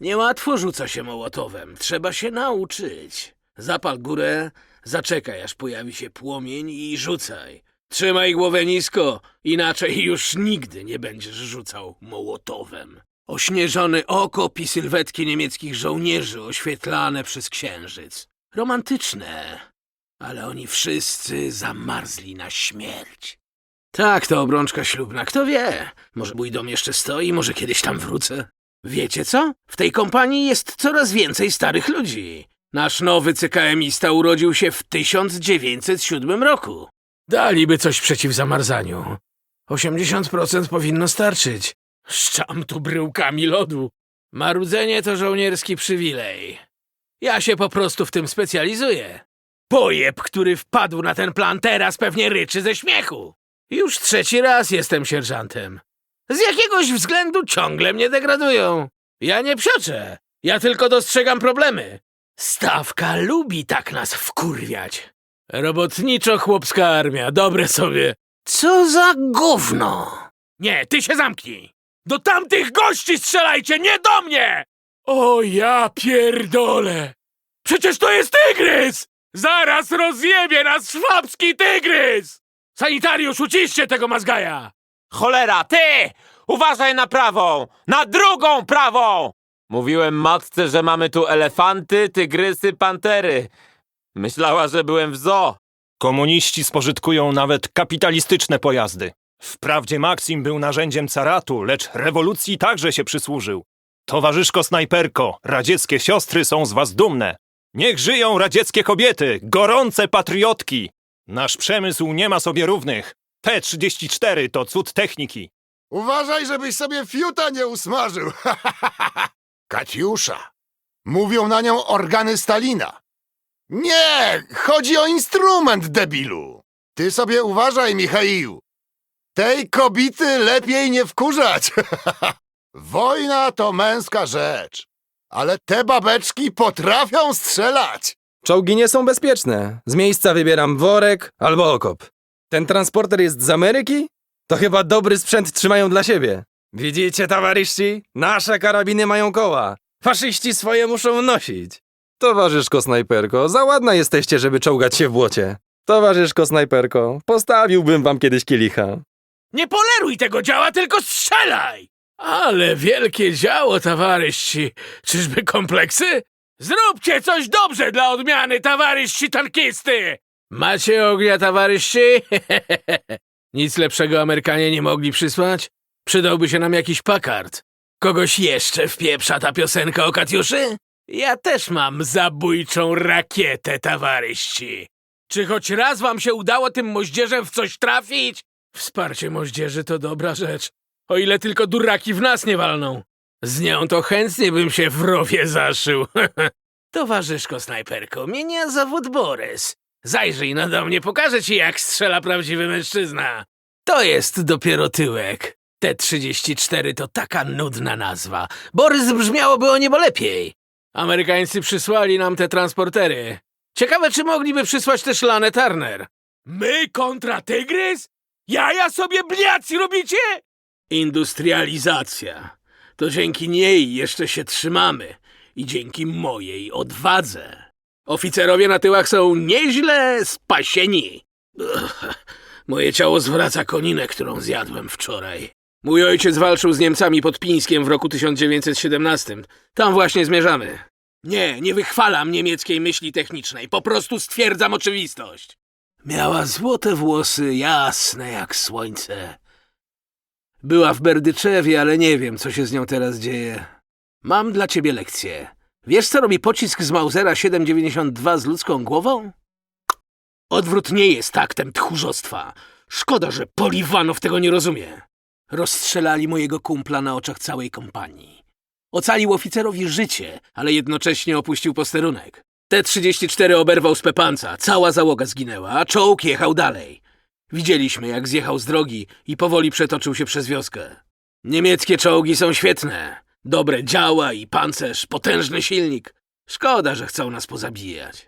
Niełatwo rzuca się mołotowem, trzeba się nauczyć. Zapal górę, zaczekaj aż pojawi się płomień i rzucaj. Trzymaj głowę nisko, inaczej już nigdy nie będziesz rzucał mołotowem. Ośnieżony okop i sylwetki niemieckich żołnierzy oświetlane przez księżyc. Romantyczne, ale oni wszyscy zamarzli na śmierć. Tak, to obrączka ślubna, kto wie. Może mój dom jeszcze stoi, może kiedyś tam wrócę. Wiecie co? W tej kompanii jest coraz więcej starych ludzi. Nasz nowy CKM-ista urodził się w 1907 roku. Daliby coś przeciw zamarzaniu. 80% powinno starczyć. Szczam tu bryłkami lodu. Marudzenie to żołnierski przywilej. Ja się po prostu w tym specjalizuję. Pojeb, który wpadł na ten plan teraz pewnie ryczy ze śmiechu. Już trzeci raz jestem sierżantem. Z jakiegoś względu ciągle mnie degradują. Ja nie psioczę. Ja tylko dostrzegam problemy. Stawka lubi tak nas wkurwiać. Robotniczo-chłopska armia, dobre sobie. Co za gówno! Nie, ty się zamknij! Do tamtych gości strzelajcie, nie do mnie! O ja pierdolę! Przecież to jest tygrys! Zaraz rozjebie nas szwabski tygrys! Sanitariusz, uciszcie tego mazgaja! Cholera, ty! Uważaj na prawą! Na drugą prawą! Mówiłem matce, że mamy tu elefanty, tygrysy, pantery. Myślała, że byłem w zoo. Komuniści spożytkują nawet kapitalistyczne pojazdy. Wprawdzie Maksim był narzędziem caratu, lecz rewolucji także się przysłużył. Towarzyszko snajperko, radzieckie siostry są z was dumne. Niech żyją radzieckie kobiety, gorące patriotki. Nasz przemysł nie ma sobie równych. T-34 to cud techniki. Uważaj, żebyś sobie fiuta nie usmażył. Katiusza. Mówią na nią organy Stalina. Nie, chodzi o instrument, debilu. Ty sobie uważaj, Michaił. Tej kobity lepiej nie wkurzać. Wojna to męska rzecz, ale te babeczki potrafią strzelać. Czołgi nie są bezpieczne. Z miejsca wybieram worek albo okop. Ten transporter jest z Ameryki? To chyba dobry sprzęt trzymają dla siebie. Widzicie, towarzyści? Nasze karabiny mają koła. Faszyści swoje muszą nosić. Towarzyszko snajperko, za ładna jesteście, żeby czołgać się w błocie. Towarzyszko snajperko, postawiłbym wam kiedyś kielicha. Nie poleruj tego działa, tylko strzelaj! Ale wielkie działo, towaryści. Czyżby kompleksy? Zróbcie coś dobrze dla odmiany, towaryści tankisty! Macie ognia, towaryści? Nic lepszego Amerykanie nie mogli przysłać? Przydałby się nam jakiś pakard. Kogoś jeszcze wpieprza ta piosenka o Katiuszy? Ja też mam zabójczą rakietę, towaryści. Czy choć raz wam się udało tym moździerzem w coś trafić? Wsparcie moździerzy to dobra rzecz. O ile tylko duraki w nas nie walną. Z nią to chętnie bym się w rowie zaszył. Towarzyszko snajperko, mienia zawód Borys. Zajrzyj no do mnie, pokażę ci jak strzela prawdziwy mężczyzna. To jest dopiero tyłek. T-34 to taka nudna nazwa. Borys brzmiałoby o niebo lepiej. Amerykańcy przysłali nam te transportery. Ciekawe, czy mogliby przysłać też Lanę Turner. My kontra Tygrys? Jaja sobie bliac robicie? Industrializacja. To dzięki niej jeszcze się trzymamy i dzięki mojej odwadze. Oficerowie na tyłach są nieźle spasieni. Ugh, moje ciało zwraca koninę, którą zjadłem wczoraj. Mój ojciec walczył z Niemcami pod Pińskiem w roku 1917. Tam właśnie zmierzamy. Nie, nie wychwalam niemieckiej myśli technicznej, po prostu stwierdzam oczywistość. Miała złote włosy, jasne jak słońce. Była w Berdyczewie, ale nie wiem, co się z nią teraz dzieje. Mam dla ciebie lekcję. Wiesz, co robi pocisk z Mausera 7,92 z ludzką głową? Odwrót nie jest aktem tchórzostwa. Szkoda, że Poliwanow tego nie rozumie. Rozstrzelali mojego kumpla na oczach całej kompanii. Ocalił oficerowi życie, ale jednocześnie opuścił posterunek. T-34 oberwał z pepanca, cała załoga zginęła, a czołg jechał dalej. Widzieliśmy, jak zjechał z drogi i powoli przetoczył się przez wioskę. Niemieckie czołgi są świetne. Dobre działa i pancerz, potężny silnik. Szkoda, że chcą nas pozabijać.